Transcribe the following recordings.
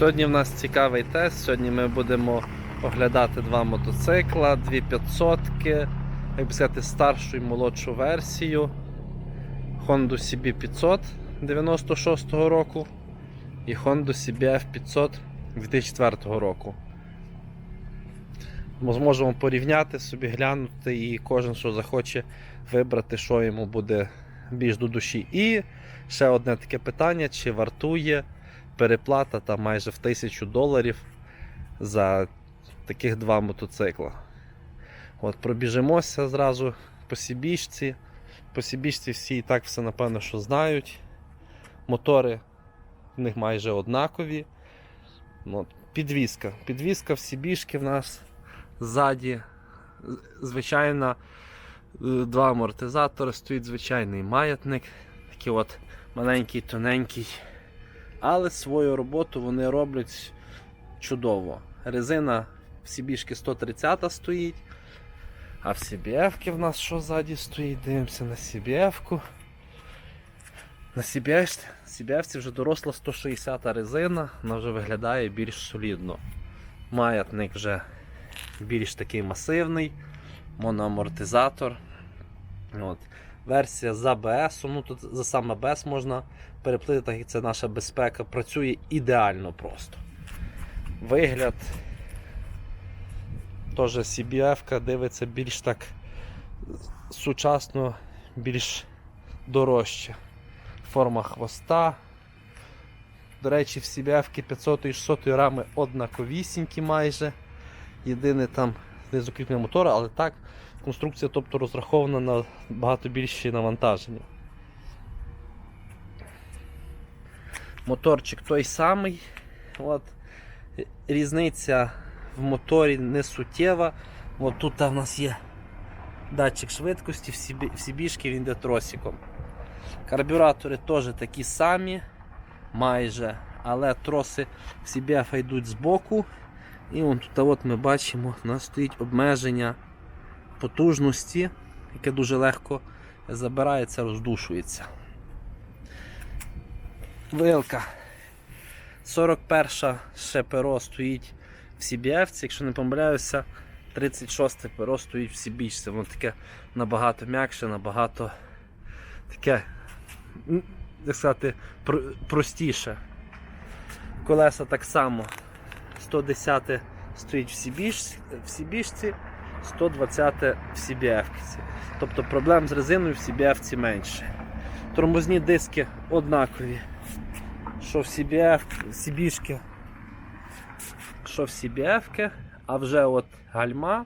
Сьогодні в нас цікавий тест. Сьогодні ми будемо оглядати два мотоцикла, дві 500 як би сказати, старшу і молодшу версію. Honda CB 500 96 року і Honda CBF 500 2004 року. Ми зможемо порівняти собі, глянути і кожен, що захоче, вибрати, що йому буде більш до душі. І ще одне таке питання: чи вартує переплата там майже в тисячу доларів за таких два мотоцикла. От, пробіжимося зразу по Сібіжці. По Сібіжці всі і так все напевно, що знають. Мотори в них майже однакові. Ну, От, підвізка. Підвізка в Сібіжки в нас ззаді. Звичайно, е, два амортизатори, стоїть звичайний маятник. Такий от маленький, тоненький. Але свою роботу вони роблять чудово. Резина в Сібішки 130 стоїть. А в CBF в нас що ззаді стоїть? Дивимося на CBF-ку. На CBF, CBF вже доросла 160 резина, вона вже виглядає більш солідно. Маятник вже більш такий масивний, моноамортизатор. От. Версія з ABS, ну тут за сам ABS можна переплити, так як це наша безпека. Працює ідеально просто. Вигляд теж CBF дивиться більш так сучасно, більш дорожче. Форма хвоста. До речі, в CBF 500 і 600 рами однаковісінькі майже. Єдине там не закріплення мотора, але так, конструкція тобто, розрахована на багато більші навантаження. Моторчик той самий. От. Різниця в моторі не суттєва. От тут в нас є датчик швидкості, в Сібі- в він йде тросиком. Карбюратори теж такі самі, майже, але троси в CBF йдуть збоку. І вон тут от ми бачимо, у нас стоїть обмеження потужності, яке дуже легко забирається, роздушується. Вилка. 41 ще перо стоїть в CBF, якщо не помиляюся, 36 перо стоїть в Сібічці. Воно таке набагато м'якше, набагато таке, як сказати, простіше. Колеса так само. 110 стоїть в Сібіжці, в Сібіжці 120 в CBF. Тобто проблем з резиною в CBF менше. Тормозні диски однакові. Що в CBF, в Сібішки, що в CBF, а вже от гальма.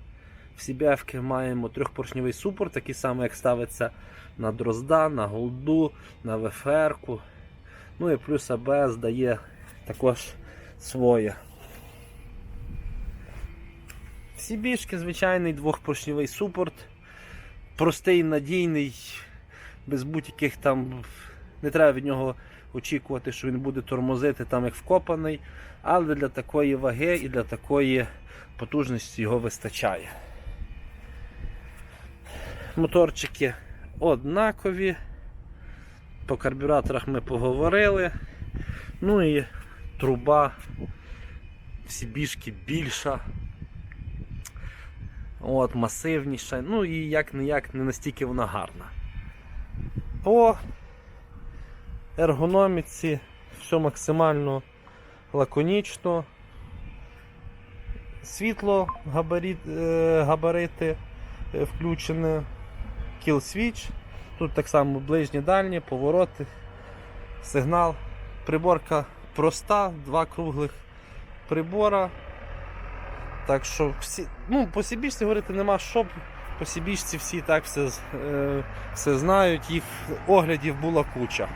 В CBF маємо трьохпоршневий супорт, такий самий, як ставиться на дрозда, на голду, на ВФР. Ну і плюс АБС дає також своє. Сібішки звичайний двохпоршневий супорт. Простий, надійний, без будь-яких там. Не треба від нього очікувати, що він буде тормозити там як вкопаний, але для такої ваги і для такої потужності його вистачає. Моторчики однакові. По карбюраторах ми поговорили. Ну і труба в Сібішки більша. От, масивніша. Ну і як не як не настільки вона гарна. По ергономіці все максимально лаконічно. Світло, габарит, е, габарити е, включені, kill switch. Тут так само ближні дальні, повороти, сигнал. Приборка проста, два круглих прибора. Так що всі, ну, по Сібічці говорити нема що. По Сібічці всі так все, е, все знають, їх оглядів була куча.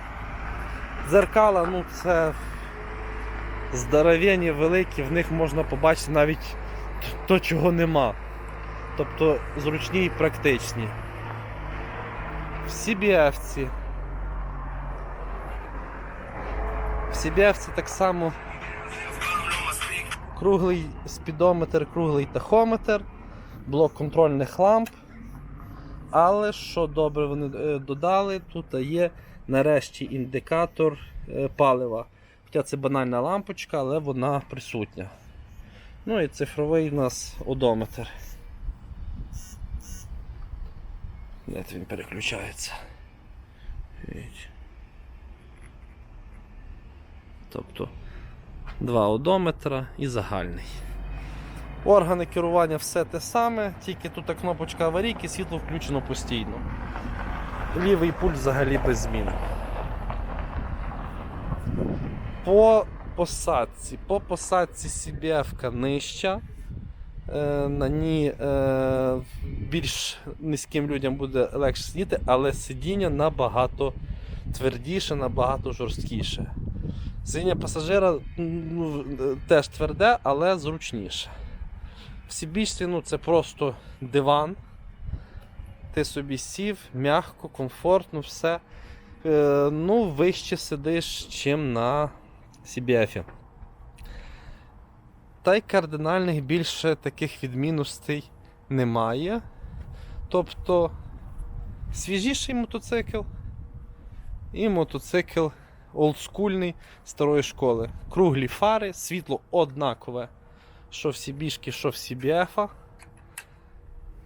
Дзеркала, ну це здоровенні, великі, в них можна побачити навіть то, чого нема. Тобто зручні і практичні. В CBF. В CBF так само круглий спідометр, круглий тахометр, блок контрольних ламп. Але що добре вони е, додали, тут є нарешті індикатор е, палива. Хоча це банальна лампочка, але вона присутня. Ну і цифровий у нас одометр. Де він переключається? Тобто два одометра і загальний. Органи керування все те саме, тільки тут кнопочка аварійки, світло включено постійно. Лівий пульт взагалі без змін. По посадці. По посадці CBF нижча. Е, на ній е, більш низьким людям буде легше сидіти, але сидіння набагато твердіше, набагато жорсткіше. Сидіння пасажира ну, е, теж тверде, але зручніше. В Сібічці ну, це просто диван. Ти собі сів, м'яко, комфортно, все. Е, ну, вище сидиш, чим на CBF. Та й кардинальних більше таких відмінностей немає. Тобто свіжіший мотоцикл і мотоцикл олдскульний старої школи. Круглі фари, світло однакове, що в CB, що в.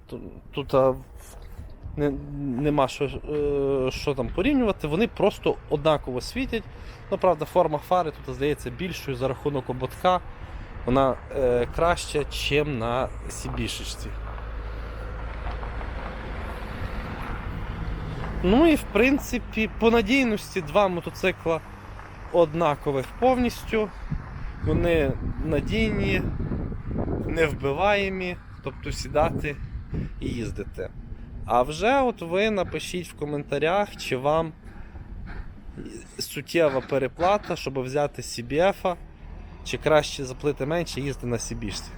Тут, тут а, не, нема що, е, що там порівнювати, вони просто однаково світять. Ну, правда, форма фари тут здається більшою за рахунок ободка. Вона е, краща, ніж на Сібішечці. Ну і в принципі, по надійності два мотоцикла однакових повністю. Вони надійні, невбиваємі, тобто сідати і їздити. А вже от ви напишіть в коментарях, чи вам суттєва переплата, щоб взяти CBF, чи краще заплити менше їздити на Сібішці.